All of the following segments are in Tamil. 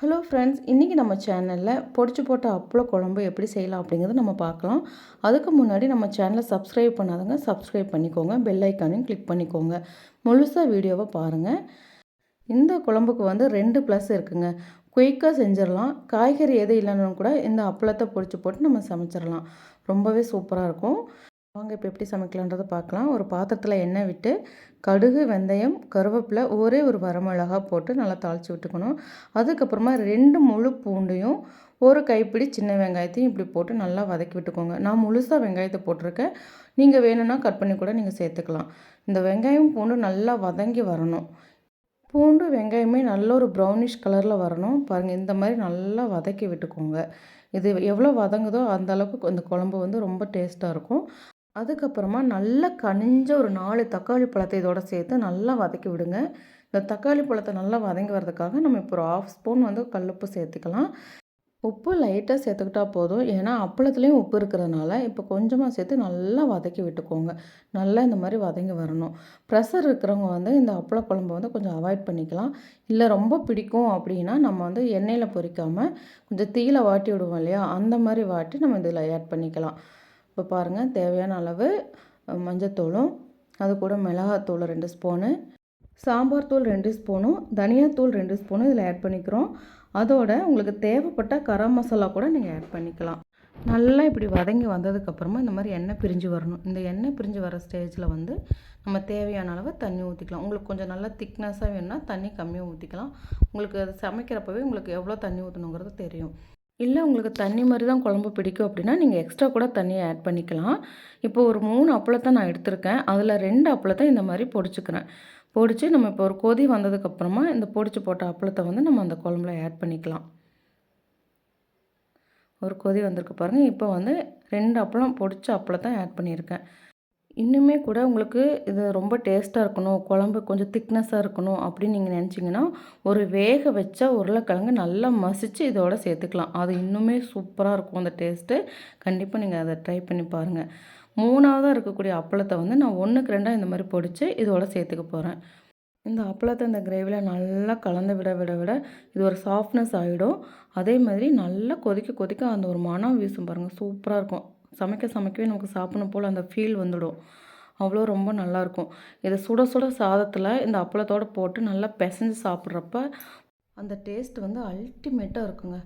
ஹலோ ஃப்ரெண்ட்ஸ் இன்றைக்கி நம்ம சேனலில் பொடிச்சு போட்ட அப்பளோ குழம்பு எப்படி செய்யலாம் அப்படிங்கிறத நம்ம பார்க்கலாம். அதுக்கு முன்னாடி நம்ம சேனலை சப்ஸ்கிரைப் பண்ணாதவங்க சப்ஸ்கிரைப் பண்ணிக்கோங்க. பெல் ஐக்கானையும் கிளிக் பண்ணிக்கோங்க. முழுசாக வீடியோவை பாருங்கள் இந்த குழம்புக்கு வந்து ரெண்டு ப்ளஸ் இருக்குங்க. குயிக்காக செஞ்சிடலாம். காய்கறி எது இல்லைன்னு கூட இந்த அப்பளத்தை பொடிச்சு போட்டு நம்ம சமைச்சிடலாம். ரொம்பவே சூப்பராக இருக்கும். வாங்க இப்போ எப்படி சமைக்கலான்றதை பார்க்கலாம் ஒரு பாத்திரத்தில் எண்ணெய் விட்டு கடுகு வெந்தயம் கருவேப்பிலை ஒரே ஒரு வரமிளகா போட்டு நல்லா தாளித்து விட்டுக்கணும். அதுக்கப்புறமா ரெண்டு முழு பூண்டையும் ஒரு கைப்பிடி சின்ன வெங்காயத்தையும் இப்படி போட்டு நல்லா வதக்கி விட்டுக்கோங்க. நான் முழுசாக வெங்காயத்தை போட்டிருக்கேன். நீங்கள் வேணும்னா கட் பண்ணி கூட நீங்கள் சேர்த்துக்கலாம். இந்த வெங்காயம் பூண்டு நல்லா வதங்கி வரணும். பூண்டு வெங்காயமே நல்ல ஒரு ப்ரௌனிஷ் கலரில் வரணும். பாருங்கள் இந்த மாதிரி நல்லா வதக்கி விட்டுக்கோங்க. இது எவ்வளோ வதங்குதோ அந்த அளவுக்கு அந்த குழம்பு வந்து ரொம்ப டேஸ்ட்டாக இருக்கும். அதுக்கப்புறமா நல்லா கனிஞ்ச ஒரு நாலு தக்காளி பழத்தை இதோட சேர்த்து நல்லா வதக்கி விடுங்க. இந்த தக்காளி பழத்தை நல்லா வதங்கி வர்றதுக்காக நம்ம இப்போ ஒரு ஆஃப் ஸ்பூன் வந்து கல்லுப்பு சேர்த்துக்கலாம். உப்பு லைட்டாக சேர்த்துக்கிட்டா போதும். ஏன்னா அப்பளத்துலேயும் உப்பு இருக்கிறதுனால இப்போ கொஞ்சமாக சேர்த்து நல்லா வதக்கி விட்டுக்கோங்க. நல்லா இந்த மாதிரி வதங்கி வரணும். ப்ரெஷர் இருக்கிறவங்க வந்து இந்த அப்பள குழம்பு வந்து கொஞ்சம் அவாய்ட் பண்ணிக்கலாம். இல்லை ரொம்ப பிடிக்கும் அப்படின்னா நம்ம வந்து எண்ணெயில் பொரிக்காமல் கொஞ்சம் தீயில வாட்டி விடுவோம் இல்லையா? அந்த மாதிரி வாட்டி நம்ம இதில் ஆட் பண்ணிக்கலாம். இப்போ பாருங்கள் தேவையான அளவு மஞ்சத்தூளும் அது கூட மிளகாத்தூள் ரெண்டு ஸ்பூனு சாம்பார் தூள் ரெண்டு ஸ்பூனும் தனியாத்தூள் ரெண்டு ஸ்பூனும் இதில் ஆட் பண்ணிக்கிறோம். அதோட உங்களுக்கு தேவைப்பட்ட கரம் மசாலா கூட நீங்கள் ஆட் பண்ணிக்கலாம். நல்லா இப்படி வதங்கி வந்ததுக்கப்புறமா இந்த மாதிரி எண்ணெய் பிரிஞ்சு வரணும். இந்த எண்ணெய் பிரிஞ்சு வர ஸ்டேஜில் வந்து நம்ம தேவையான அளவு தண்ணி ஊற்றிக்கலாம் உங்களுக்கு கொஞ்சம் நல்லா திக்னஸாக வேணும்னா தண்ணி கம்மியாக ஊற்றிக்கலாம் உங்களுக்கு அது சமைக்கிறப்பவே உங்களுக்கு எவ்வளோ தண்ணி ஊற்றணுங்கிறது தெரியும். இல்லை உங்களுக்கு தண்ணி மாதிரி தான் குழம்பு பிடிக்கும் அப்படின்னா நீங்கள் எக்ஸ்ட்ரா கூட தண்ணியை ஆட் பண்ணிக்கலாம். இப்போ ஒரு மூணு அப்பளத்தை நான் எடுத்திருக்கேன். அதில் ரெண்டு அப்பளத்தை இந்த மாதிரி பொடிச்சுக்கிறேன். பொடிச்சு நம்ம இப்போ ஒரு கொதி வந்ததுக்கப்புறமா இந்த பொடிச்சு போட்ட அப்பளத்தை வந்து நம்ம அந்த குழம்புல ஆட் பண்ணிக்கலாம். ஒரு கொதி வந்திருக்கு பாருங்கள் இப்போ வந்து ரெண்டு அப்பளம் பொடிச்ச அப்பளத்தை ஆட் பண்ணியிருக்கேன். இன்னுமே கூட உங்களுக்கு இது ரொம்ப டேஸ்ட்டாக இருக்கணும் குழம்பு கொஞ்சம் திக்னஸாக இருக்கணும் அப்படின்னு நீங்கள் நினச்சிங்கன்னா ஒரு வேக வச்ச உருளைக்கிழங்கு நல்லா மசித்து இதோட சேர்த்துக்கலாம். அது இன்னுமே சூப்பராக இருக்கும் அந்த டேஸ்ட்டு. கண்டிப்பாக நீங்கள் அதை ட்ரை பண்ணி பாருங்கள் மூணாவதாக இருக்கக்கூடிய அப்பளத்தை வந்து நான் ஒன்றுக்கு ரெண்டாக இந்த மாதிரி பொடிச்சு இதோட சேர்த்துக்க போகிறேன் இந்த அப்பளத்தை இந்த கிரேவியில் நல்லா கலந்து விட விட விட இது ஒரு சாஃப்ட்னஸ் ஆகிடும் அதே மாதிரி நல்லா கொதிக்க கொதிக்க அந்த ஒரு மனம் வீசும் பாருங்கள் சூப்பராக இருக்கும். சமைக்க சமைக்கவே நமக்கு சாப்பிடணும் போல் அந்த ஃபீல் வந்துடும். அவ்வளோ ரொம்ப நல்லாயிருக்கும். இதை சுட சுட சாதத்தில் இந்த அப்பளத்தோடு போட்டு நல்லா பிசைஞ்சு சாப்பிட்றப்ப அந்த டேஸ்ட் வந்து அல்டிமேட்டாக இருக்குங்க.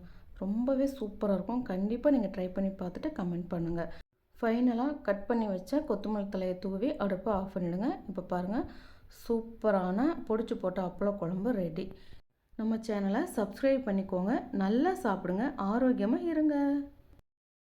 ரொம்பவே சூப்பராக இருக்கும். கண்டிப்பாக நீங்கள் ட்ரை பண்ணி பார்த்துட்டு கமெண்ட் பண்ணுங்கள் ஃபைனலாக கட் பண்ணி வச்ச கொத்தமல்லி தலையை தூவி அடுப்பை ஆஃப் பண்ணிவிடுங்க இப்போ பாருங்கள் சூப்பரான பொடிச்சு போட்ட அப்பளம் குழம்பு ரெடி நம்ம சேனலை சப்ஸ்கிரைப் பண்ணிக்கோங்க. நல்லா சாப்பிடுங்க. ஆரோக்கியமாக இருங்க.